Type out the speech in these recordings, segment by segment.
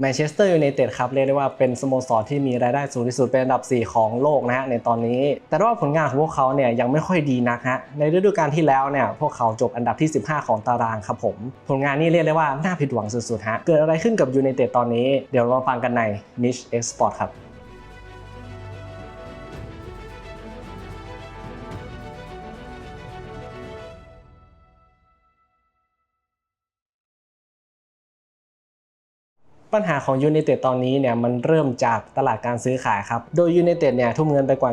แมนเชสเตอร์ยูไนเต็ดครับเรียกได้ว่าเป็นสโมสรที่มีรายได้สูงที่สุดเป็นอันดับ 4 ของโลกนะฮะในตอนนี้ แต่ว่าผลงานของพวกเขาเนี่ยยังไม่ค่อยดีนักฮะในฤดูกาลที่แล้วเนี่ยพวกเขาจบอันดับที่ 15 ของตารางครับผม ผลงานนี้เรียกได้ว่าน่าผิดหวังสุดๆฮะเกิดอะไรขึ้นกับยูไนเต็ดตอนนี้ เดี๋ยวเรามาฟังกันใน Niche Export ครับ ปัญหาของยู i นเต็ดตอนนี้เนี่ยมันเริ่มจากตลาดการซื้อขายครับ โดยยู i นเต็ดเนี่ยทุ่มเงินไปกว่า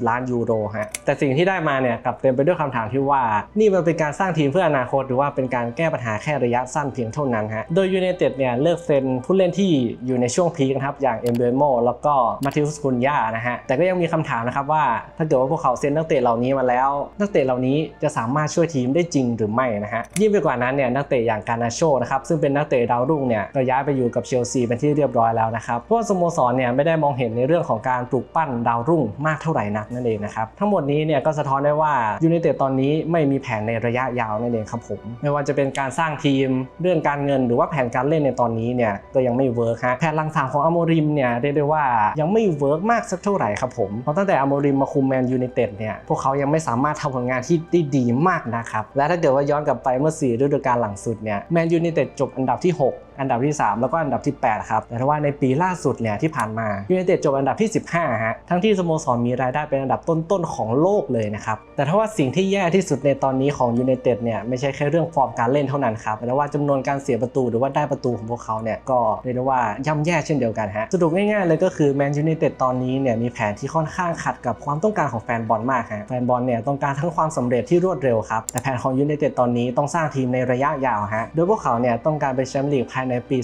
150 ล้านยูโรฮะ แต่สิ่งที่ได้มาเนี่ยกลับเต็มไปด้วยคำถามที่ว่า นี่มันเป็นการสร้างทีมเพื่ออนาคต หรือว่าเป็นการแก้ปัญหาแค่ระยะสั้นเพียงเท่านั้นฮะ โดยยู i นเต็ดเนี่ยเลิกเซ็นผู้เล่นที่อยู่ในช่วงพีคนะครับอย่างเอ็มเบโมแล้วก็มาทิอุสคุนยานะฮะ แต่ก็ยังมีคำถามนะครับว่าถ้าเกิดว่าพวกเขาเซ็นนักเตะเหล่านี้มาแล้ว นักเตะเหล่านี้จะสามารถช่วยทีมได้จริงหรือไม่นะฮะยิ่งไปกว่านั้นเนี่ยนักเตะอย่างการนาโชนะครับซึ่งเป็นนักเตะดาวรุ่งเนี่ยก็ย้ายไปอยู่กับเชลซีเป็นที่เรียบร้อยแล้วนะครับเพราะว่าสโมสรเนี่ยไม่ได้มองเห็นในเรื่องของการปลูกปั้นดาวรุ่งมากเท่าไหร่นักนั่นเองนะครับทั้งหมดนี้เนี่ยก็สะท้อนได้ว่ายูไนเต็ดตอนนี้ไม่มีแผนในระยะยาวนั่นเองครับผมไม่ว่าจะเป็นการสร้างทีมเรื่องการเงินหรือว่าแผนการเล่นในตอนนี้เนี่ยก็ยังไม่เวิร์กฮะแผนลังสามของอโมริมเนี่ยเรียกได้ว่ายังไม่เวิร์กมากสักเท่าไหร่ครับผมเพราะตั้งแต่อโมริมมาคุมแมนยูไนเต็ดเนี่ยพวกเขายังไม่สามารถทำผลงานที่ได้ดีมากนะครับและถ้าเกิดว่าย้อนกลับไปเมื่อ4ฤดูกาลหลังสุดเนี่ยแมนยูไนเต็ดจบอันดับที่ 6อันดับที่ 3 แล้วก็อันดับที่ 8 ครับ แต่ว่าในปีล่าสุดเนี่ยที่ผ่านมายูไนเต็ดจบอันดับที่ 15 ฮะ ทั้งที่สโมสรมีรายได้เป็นอันดับต้นๆของโลกเลยนะครับ แต่ถ้าว่าสิ่งที่แย่ที่สุดในตอนนี้ของยูไนเต็ดเนี่ยไม่ใช่แค่เรื่องฟอร์มการเล่นเท่านั้นครับ แต่ว่าจำนวนการเสียประตูหรือว่าได้ประตูของพวกเขาเนี่ยก็เรียกได้ว่าย่ำแย่เช่นเดียวกันฮะ สรุปง่ายๆเลยก็คือแมนยูไนเต็ดตอนนี้เนี่ยมีแผนที่ค่อนข้างขัดกับความต้องการของแฟนบอลมากฮะ แฟนบอลเนี่ยต้องการทั้งความสำเร็จที่รวดเร็วครับ แต่แผนของยูไนเต็ดตอนนี้ต้องสร้างทีมในระยะยาวฮะ โดยพวกเขาเนี่ยต้องการเป็นแชมป์ลีกภายในในปี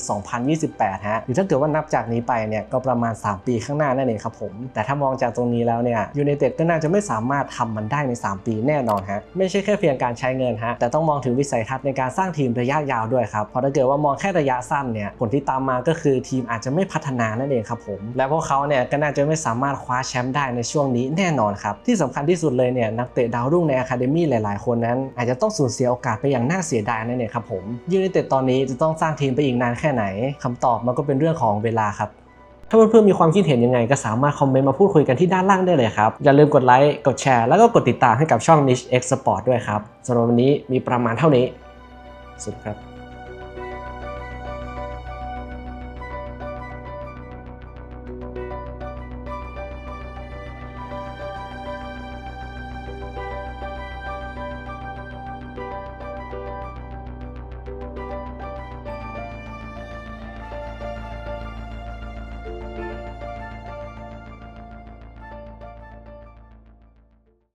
2028 ฮะหรือถ้าเกิดว่านับจากนี้ไปเนี่ยก็ประมาณ 3 ปีข้างหน้านั่นเองครับผม แต่ถ้ามองจากตรงนี้แล้วเนี่ยยูไนเต็ดก็น่าจะไม่สามารถทำมันได้ใน 3 ปีแน่นอนฮะไม่ใช่แค่เพียงการใช้เงินฮะแต่ต้องมองถึงวิสัยทัศน์ในการสร้างทีมระยะยาวด้วยครับเพราะถ้าเกิดว่ามองแค่ระยะสั้นเนี่ยผลที่ตามมาก็คือทีมอาจจะไม่พัฒนานั่นเองครับผม และพวกเขาเนี่ยก็น่าจะไม่สามารถคว้าแชมป์ได้ในช่วงนี้แน่นอนครับที่สำคัญที่สุดเลยเนี่ยนักเตะดาวรุ่งในอะคาเดมี่หลาย ๆ คนนั้น อาจจะต้องสูญเสียโอกาสไปอย่างน่าเสียดายนั่นเองครับผมยูไนเต็ดตอนนี้จะต้องสร้างทีมไปอีกนานแค่ไหนคำตอบมันก็เป็นเรื่องของเวลาครับ ถ้าเพื่อนๆมีความคิดเห็นยังไงก็สามารถคอมเมนต์มาพูดคุยกันที่ด้านล่างได้เลยครับ อย่าลืมกดไลค์กดแชร์แล้วก็กดติดตามให้กับช่อง Niche X Sport ด้วยครับสำหรับวันนี้มีประมาณเท่านี้ สุดครับ